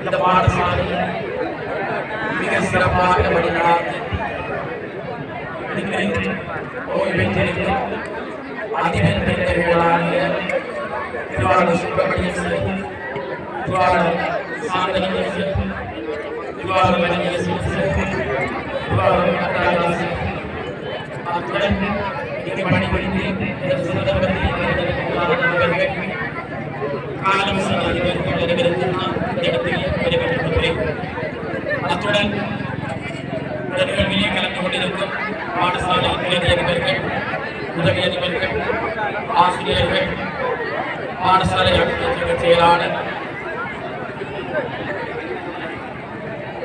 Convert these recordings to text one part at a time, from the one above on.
இந்த பாடசாலை மிக சிறப்பாக வழிநடாத்தி ஓய்வு பெற்றிருக்கும் அதிபர் பெற்றவர்களாகிய திருவாளர் சுப்பிரமணிய திருவாளர் சாந்தனிய திருவாளர் வலிய திருவாளர் அத்துடன் இங்கு பணிபுரிந்து இந்த காலம் அத்துடன் இந்த நிகழ்விலே கலந்து கொண்டிருக்கும் பாடசாலை உதவி அதிபர்கள் உதவி அதிபர்கள் ஆசிரியர்கள் பாடசாலை அலுவலக செயலாளர்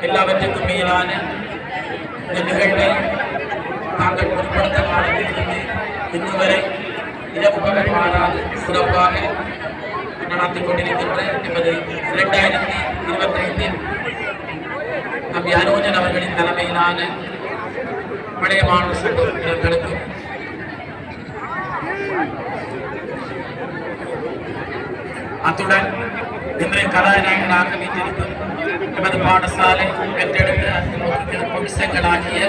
எல்லாவற்றுக்கும் மேலான இந்த நிகழ்வை தாங்கள் பொருட்படுத்த காலத்தில் இன்று வரை இரவு பகல் பாடாது சிறப்பாக நடத்தி கொண்டிருக்கின்ற எமது இரண்டாயிரத்தி இருபத்தி ஐந்தில் நம்பி அரோஜன் அவர்களின் தலைமையிலான பழைய மாணவர் சங்கங்களுக்கு அத்துடன் இன்றைய கதாநாயகனாக வீட்டிருக்கும் எமது பாடசாலை பெற்றெடுத்த பொருசங்களாகிய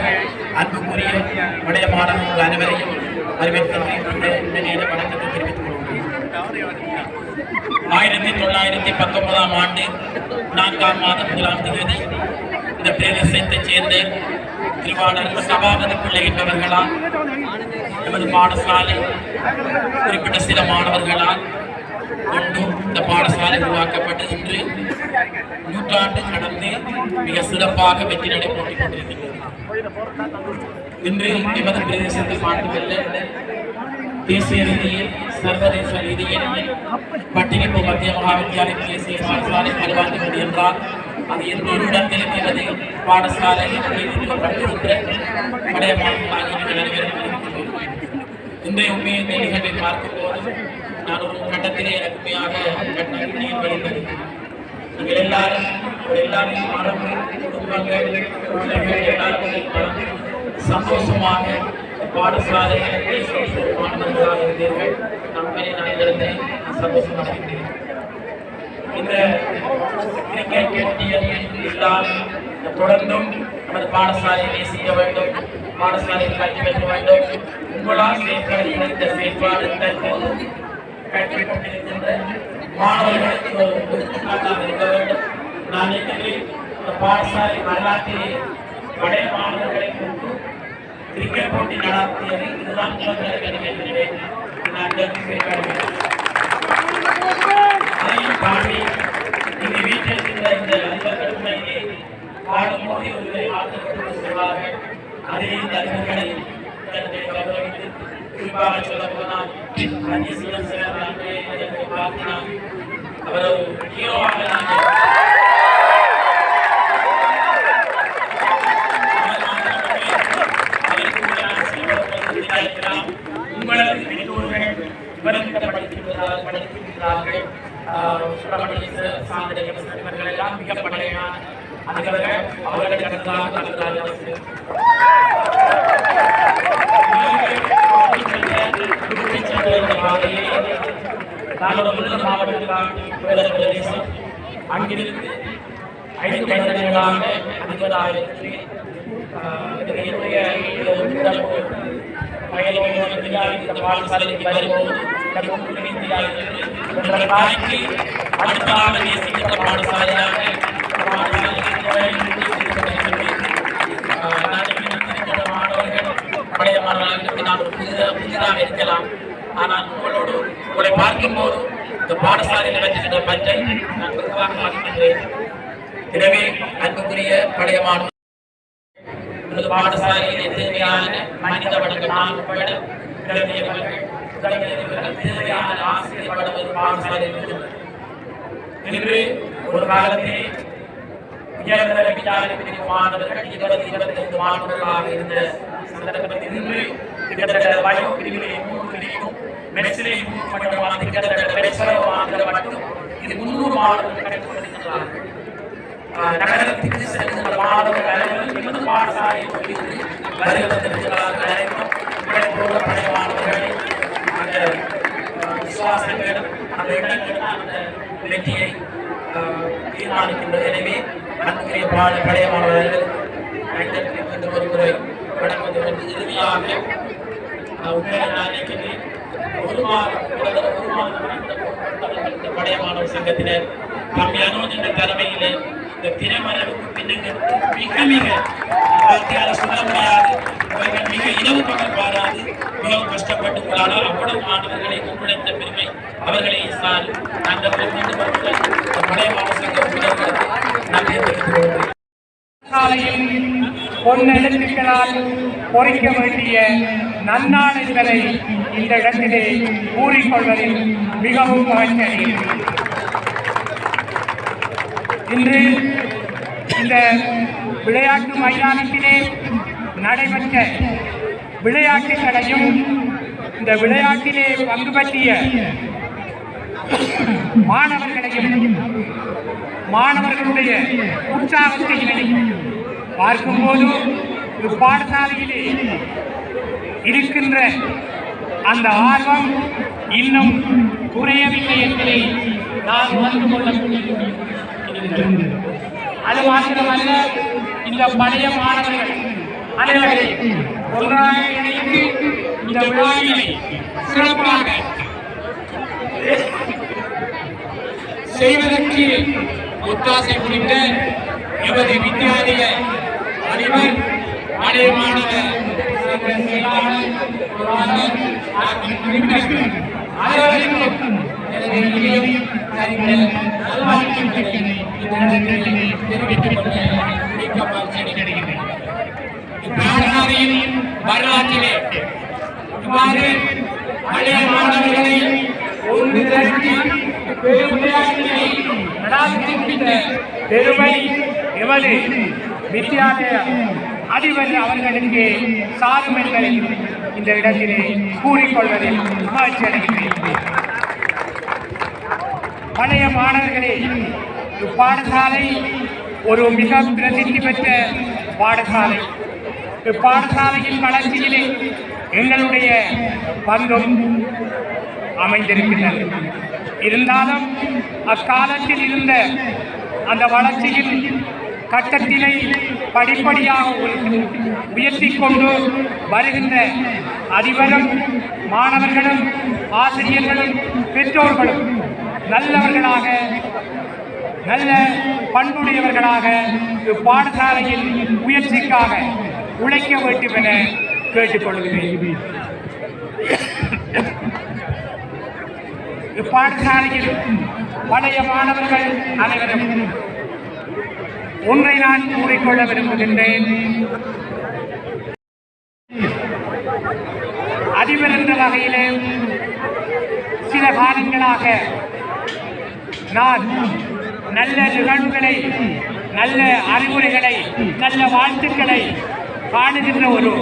அன்புக்குரிய பழைய மாணவர்கள் அனைவரையும் வரவேற்கின்ற இந்த நேர வணக்கத்தை தெரிவித்துக் கொள்கிறேன் ஆயிரத்தி தொள்ளாயிரத்தி பத்தொன்பதாம் ஆண்டு நான்காம் மாதம் முதலாம் தேதி இந்த பிரதேசத்தைச் சேர்ந்த திருவாளர் சபாபதி பிள்ளை என்பவர்களால் எமது பாடசாலை குறிப்பிட்ட சில மாணவர்களால் கொண்டு இந்த பாடசாலை உருவாக்கப்பட்டு இன்று நூற்றாண்டு கடந்து மிக சிறப்பாக வெற்றி நடைபெற்றுக் கொண்டிருக்கிறது இன்று எமது பிரதேசத்தில் மட்டுமல்ல தேசிய ரீதியில் சர்வதேச ரீதியில் பட்டினிப்பு மத்திய மகாவித்யாலய தேசிய பாடசாலை பரவாற்றி என்றால் அது எந்த ஒரு இடத்தில் இருக்கிறது பாடசாலை படையமாக இன்றைய உண்மையை நிகழ்வை பார்க்கும் போது ஒரு கட்டத்திலே அருமையாக உண்மையாக கட்டத்தில் நீங்கள் எல்லாரும் எல்லாரும் மாணவர்கள் குடும்பங்கள் பிள்ளைகள் சந்தோஷமாக பாடசாலை மாணவர்களாக இருந்தீர்கள். நம்மை நான் இருந்து சந்தோஷமாக இருக்கிறேன் இந்த கிரிக்கெட் போட்டியில் எல்லாரும் தொடர்ந்தும் நமது பாடசாலையை நேசிக்க வேண்டும் பாடசாலையில் கல்வி பெற்ற வேண்டும். உங்களால் செயற்பாடு இந்த செயற்பாடு தற்போது கற்றுக் மாணவர்களுக்கு ஒரு எடுத்துக்காட்டாக இருக்க வேண்டும் நான் நினைக்கிறேன் இந்த பாடசாலை வரலாற்றிலே பழைய மாணவர்களை கொண்டு கிரிக்கெட் போட்டி நடாத்தியது இதுதான் முதல் நினைக்கின்றேன் நான் செயற்பாடு அதையும் தாண்டி இங்கு வீட்டில் இந்த பாடும்போது செல்வார்கள் அதே இந்த அதிபர்களை தன்னுடைய குறிப்பாக சொல்ல போனால் ரஜிஸ்வரன் சிலர் அதற்கு ஹீரோவாக உங்களது பெற்றோர்கள் படித்திருக்கிறார்கள் சுப்பிரமணிய இவர்கள் எல்லாம் மிக பழையான அதிபர்கள் அவர்களுக்கு அடுத்ததாக கலந்தார்கள் நாங்கள் மாவட்டத்தில் பிரதேசம் அங்கிருந்து ஐந்து வருடங்களாக அதிபராக என்னுடைய வயலோடு உங்களை பார்க்கும்போது இந்த பாடசாலையில் நடத்துகின்ற பஞ்சை நான் வெகுவாக மதிக்கின்றேன். எனவே அன்புக்குரிய பழைய பாடசாலையில் தேவையான மனித வளங்கள் உட்பட தேவையான ஆசிரியர் வளங்கள் பாடசாலையில் இன்று ஒரு காலத்தில் உயர்ந்த விசாரணை மாணவர்கள் இருபது இருபத்தைந்து மாணவர்களாக இருந்த சந்தர்ப்பத்தில் இன்று கிட்டத்தட்ட வயோ மூன்று பிரிவும் மெட்சிலே மூன்று வாழ்ந்து கிட்டத்தட்ட மெட்சரோ மாணவர்கள் மட்டும் இது முன்னூறு மாணவர்கள் கிடைத்துக் கொண்டிருக்கிறார்கள் நகரத்துக்கு செல்கின்ற மாணவர்கள் அனைவரும் எமது பாடசாலையில் இருந்து வருகிறவர்கள் அனைவரும் உங்களை பழைய மாணவர்களை அந்த விசுவாசங்கள் அந்த இடங்கள் அந்த வெற்றியை தீர்மானிக்கின்றது எனவே அன்புக்குரிய பாட பழைய மாணவர்கள் இந்த ஒரு முறை. வழங்குவது வந்து இறுதியாக ஆஹ், நான் நினைக்கிறேன் பழைய மாணவர் சங்கத்தினர் தம்பி அனுமதி என்ற தலைமையில் இந்த திரைமறைவுக்கு பின்னங்க. மிக மிக வார்த்தையால் சொல்ல முடியாது. இவர்கள் மிக இரவு பகல் பாராது. மிகவும் கஷ்டப்பட்டு ஆனால் அவ்வளவு மாணவர்களை ஒன்றிணைத்த பெருமை அவர்களை சார் அந்த மீண்டும் அவர்கள் பழைய மாணவர் சங்க நன்றி தெரிவித்துக் கொள்கிறேன். பொன்னெழுத்துக்களால் பொறிக்க வேண்டிய நன்னாளைகளை இந்த இடத்திலே கூறிக்கொள்வதில் மிகவும் மகிழ்ச்சி அடைகிறேன். இன்று இந்த விளையாட்டு மைதானத்திலே நடைபெற்ற விளையாட்டுகளையும் இந்த விளையாட்டிலே பங்கு பற்றிய மாணவர்களையும் மாணவர்களுடைய உற்சாகத்தையும் பார்க்கும்போது பாடசாலையிலே இருக்கின்ற அந்த ஆர்வம் இன்னும் குறையவில்லை என்பதை நான் உணர்ந்து கொள்ளக்கூடிய அது மாத்திரமல்ல இந்த பழைய மாணவர்கள் அனைவரை ஒன்றாக இணைந்து இந்த விழாவினை சிறப்பாக செய்வதற்கு ஒத்தாசை புரிந்த எமது வித்தியாலய அதிபர் பழைய மாணவ சங்க செயலாளர், பொருளாளர், ஆகிய உறுப்பினர்கள் அனைவருக்கும் எனது இனிய நன்றிகளை, நல்வாழ்த்துக்களை இந்த நேரத்தில் தெரிவித்துக் கொள்ள மிக்க மகிழ்ச்சி அடைகிறேன். இப்பாடசாலையின் வரலாற்றிலே இவ்வாறு பழைய மாணவர்களை ஒன்று திரட்டி பெரும் விளையாட்டினை நடாத்தி முடித்த பெருமை எமது வித்தியாலய அதிபர் அவர்களுக்கு சாரும் என்பதை இந்த இடத்திலே கூறிக்கொள்வதில் மகிழ்ச்சி அடைகிறேன். பழைய மாணவர்களே இப்பாடசாலை ஒரு மிக பிரசித்தி பெற்ற பாடசாலை. இப்பாடசாலையின் வளர்ச்சியிலே எங்களுடைய பங்கும் அமைந்திருக்கின்றது. இருந்தாலும் அக்காலத்தில் இருந்த அந்த வளர்ச்சியில் கட்டத்தினை படிப்படியாக உயர்த்தி- கொண்டு வருகின்ற அதிபரும் மாணவர்களும் ஆசிரியர்களும் பெற்றோர்களும் நல்லவர்களாக நல்ல பண்புடையவர்களாக இப்பாடசாலையில் முயற்சிக்காக உழைக்க வேண்டும் என கேட்டுக்கொள்கிறேன். இப்பாடசாலையில் பழைய மாணவர்கள் அனைவரும் ஒன்றை நான் கூறிக்கொள்ள விரும்புகின்றேன். அதிபர் என்ற வகையிலே சில காலங்களாக நான் நல்ல நிகழ்வுகளை நல்ல அறிவுரைகளை நல்ல வாழ்த்துக்களை காணுகின்ற ஒரு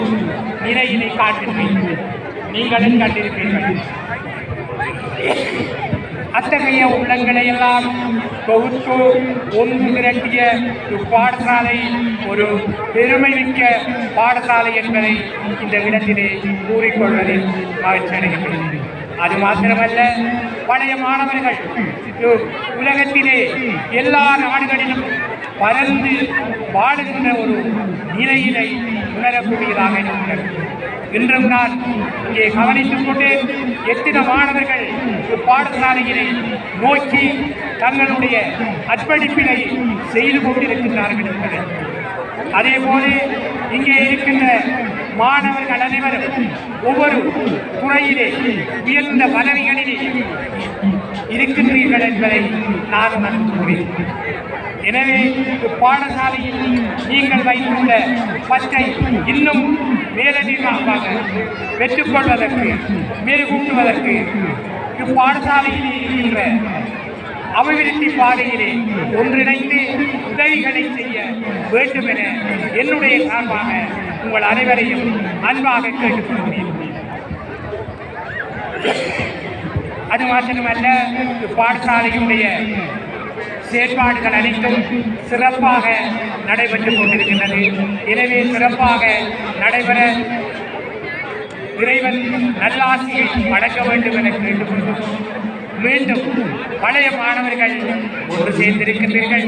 நிலையினை காட்டுகிறேன். நீங்களும் கண்டிருப்பீர்கள். அத்தகைய உள்ளங்களை எல்லாம் தொகுத்து ஒன்று திரட்டிய இப்பாடசாலை ஒரு பெருமைமிக்க பாடசாலை என்பதை இந்த இடத்திலே கூறிக்கொள்வதில் மகிழ்ச்சி அடைகின்றேன். அது மாத்திரமல்ல பழைய மாணவர்கள் உலகத்திலே எல்லா நாடுகளிலும் பறந்து வாழுகின்ற ஒரு நிலையினை உணரக்கூடியதாக இருக்கிறது. இன்றும் நான் இங்கே கவனித்துக் கொண்டு எத்தனை மாணவர்கள் பாடசாலையினை நோக்கி தங்களுடைய அர்ப்பணிப்பினை செய்து கொண்டிருக்கின்றார்கள் என்பது. அதே போல இங்கே இருக்கின்ற மாணவர்கள் அனைவரும் ஒவ்வொரு துறையிலே உயர்ந்த பதவிகளிலே இருக்கின்றீர்கள் என்பதை நான் உணர்ந்துள்ளேன். எனவே பாடசாலையில் நீங்கள் வைத்துள்ள பற்றை இன்னும் மேலதிகமாக பெற்றுக்கொள்வதற்கு மெருகூட்டுவதற்கு இப்பாடசாலையில் இருக்கின்ற அபிவிருத்தி பாதையிலே ஒன்றிணைந்து உதவிகளை செய்ய வேண்டும் என என்னுடைய சார்பாக உங்கள் அனைவரையும் அன்பாக கேட்டுக்கொள்கிறேன். அது மாத்திரமல்ல பாடசாலையுடைய செயற்பாடுகள் அனைத்தும் சிறப்பாக நடைபெற்றுக் கொண்டிருக்கின்றது. எனவே சிறப்பாக நடைபெற இறைவன் நல்லாசியை வழங்க வேண்டும் என கேட்டுக்கொள்கிறோம். மீண்டும் பழைய மாணவர்கள் ஒன்று சேர்ந்திருக்கின்றீர்கள்.